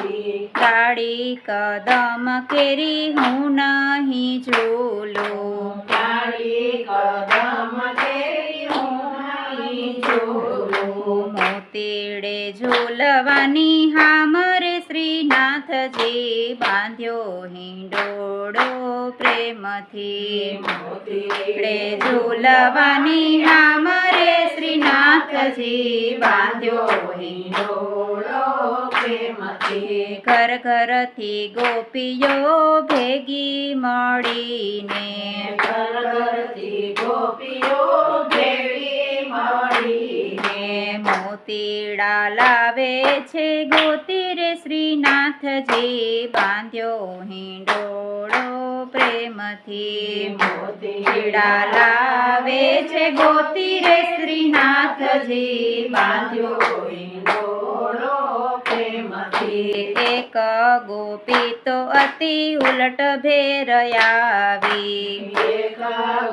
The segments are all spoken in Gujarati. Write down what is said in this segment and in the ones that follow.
કાળી કદમ કેરી હું નહીં જોલો કાળી કદમ કેરી હું નહીં ઝૂલું. મોતીડે ઝૂલવાની હામરે શ્રીનાથજી બાંધ્યો હિંડોળો પ્રેમથી મોતીડે ઝૂલવાની હામરે શ્રીનાથજી બાંધ્યો હિંડોળો ઘર ઘરથી ગોપીઓ ભેગી મળીને. ઘર ઘરથી ગોપીઓ ભેગી મળીને. મોતીડા લાવે છે ગોતી રે શ્રીનાથજી. બાંધ્યો હિંડોળો પ્રેમથી. મોતીડા લાવે છે ગોતી રે શ્રીનાથજી. બાંધ્યો હિંડોળો એક ગોપી તો અતિ ઉલટ ભેર આવી એક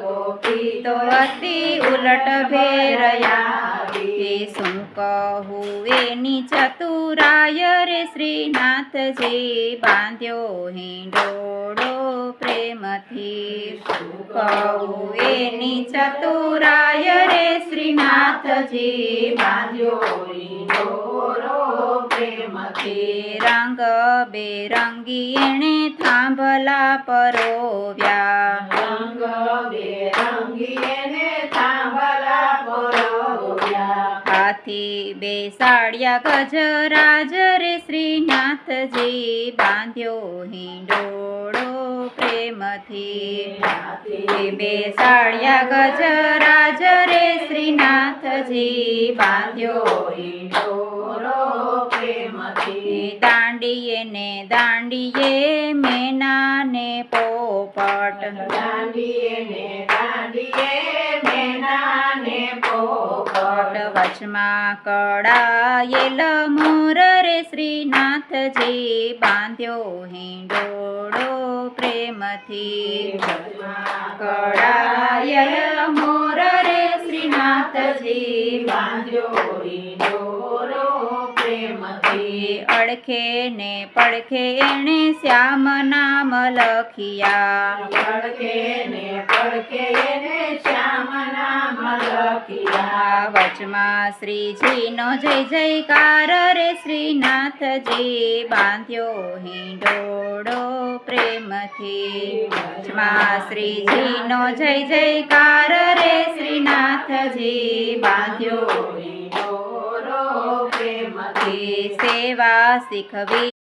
ગોપી તો અતિ ઉલટ ભેર આવી આવી શું કહું એની ચતુરાય રે શ્રીનાથજી બાંધ્યો હિંડોળો પ્રેમથી કહું એની ચતુરાય રે શ્રીનાથજી બાંધ્યો પ્રેમથી રંગ બેરંગી એણે થાંભલા પરોવ્યા રંગ બેરંગી એને થાંભલા પરોવ્યા હાથી બેસાડ્યા ગજરાજ રે શ્રીનાથજી બાંધ્યો હિંડોળો પ્રેમથી. બેસાડ્યા ગજરાજ રે શ્રીનાથજી બાંધ્યો હિંડોળો પ્રેમથી. દાંડીએ ને દાંડીએ મેનાને પોપટ. દાંડીએ ને દાંડીએ મેનાને પોપટ. વચમાં કડાયેલ મોર રે શ્રીનાથજી બાંધ્યો હિંડોળો પ્રેમથી. કડાયેલ મોર રે શ્રીનાથજી બાંધ્યો હિંડોળો પ્રેમથી. અડખે ને પડખે એણે શ્યામ નામ લખિયા. અડખે ને પડખે એને શ્યામ વચમાં શ્રીજીનો જય જયકાર રે શ્રીનાથજી. બાંધ્યો હિંડોળો પ્રેમથી. વચમાં શ્રીજીનો જય જયકાર રે શ્રીનાથજી. બાંધ્યો હિંડોળો પ્રેમથી. સેવા શીખવી